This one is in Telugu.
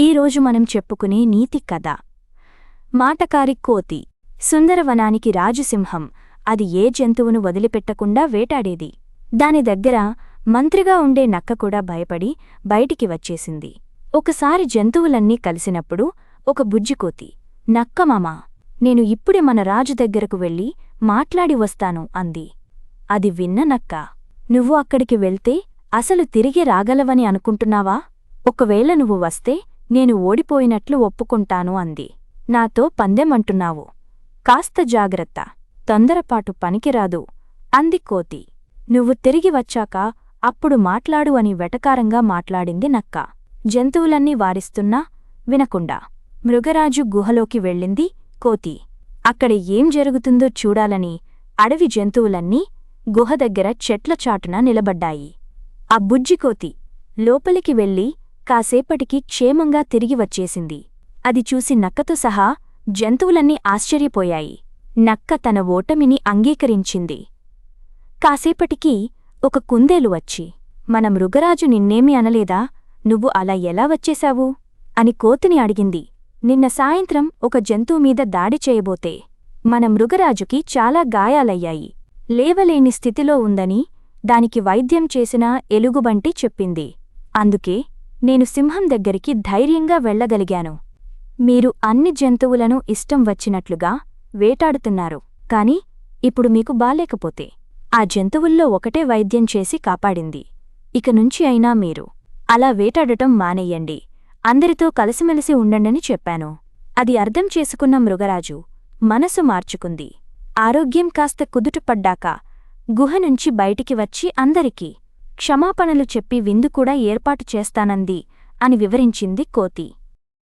ఈరోజు మనం చెప్పుకునే నీతి కథ. మాటకారి కోతి సుందరవనానికి రాజుసింహం అది ఏ జంతువును వదిలిపెట్టకుండా వేటాడేది. దాని దగ్గర మంత్రిగా ఉండే నక్క కూడా భయపడి బయటికి వచ్చేసింది. ఒకసారి జంతువులన్నీ కలిసినప్పుడు ఒక బుజ్జికోతి నక్క మామా నేను ఇప్పుడే మన రాజు దగ్గరకు వెళ్ళి మాట్లాడి వస్తాను అంది. అది విన్న నక్క నువ్వు అక్కడికి వెళ్తే అసలు తిరిగి రాగలవని అనుకుంటున్నావా? ఒకవేళ నువ్వు వస్తే నేను ఓడిపోయినట్లు ఒప్పుకుంటాను అంది. నాతో పందెమంటున్నావు? కాస్త జాగ్రత్త. తొందరపాటు పనికిరాదు. అంది కోతి. నువ్వు తిరిగి వచ్చాక అప్పుడు మాట్లాడు అని వెటకారంగా మాట్లాడింది నక్క. జంతువులన్నీ వారిస్తున్నా వినకుండా. మృగరాజు గుహలోకి వెళ్ళింది కోతి. అక్కడ ఏం జరుగుతుందో చూడాలని అడవి జంతువులన్నీ గుహ దగ్గర చెట్ల చాటున నిలబడ్డాయి. ఆ బుజ్జికోతి లోపలికి వెళ్ళి కాసేపటికి క్షేమంగా తిరిగి వచ్చేసింది. అది చూసి నక్కతో సహా జంతువులన్నీ ఆశ్చర్యపోయాయి. నక్క తన ఓటమిని అంగీకరించింది. కాసేపటికి ఒక కుందేలు వచ్చి మన మృగరాజు నిన్నేమీ అనలేదా? నువ్వు అలా ఎలా వచ్చేశావు? అని కోతిని అడిగింది. నిన్న సాయంత్రం ఒక జంతువు మీద దాడి చేయబోతే మన మృగరాజుకి చాలా గాయాలయ్యాయి. లేవలేని స్థితిలో ఉందని దానికి వైద్యం చేసిన ఎలుగుబంటి చెప్పింది. అందుకే నేను సింహం దగ్గరికి ధైర్యంగా వెళ్ళగలిగాను. మీరు అన్ని జంతువులను ఇష్టం వచ్చినట్లుగా వేటాడుతున్నారు. కాని ఇప్పుడు మీకు బాలేకపోతే. ఆ జంతువుల్లో ఒకటే వైద్యం చేసి కాపాడింది. ఇక నుంచి అయినా మీరు అలా వేటాడటం మానేయండి. అందరితో కలిసిమెలిసి ఉండండని చెప్పాను. అది అర్థం చేసుకున్న మృగరాజు మనసు మార్చుకుంది. ఆరోగ్యం కాస్త కుదుటపడ్డాక గుహ నుంచి బయటికి వచ్చి అందరికీ క్షమాపణలు చెప్పి విందు కూడా ఏర్పాటు చేస్తానంది అని వివరించింది కోతి.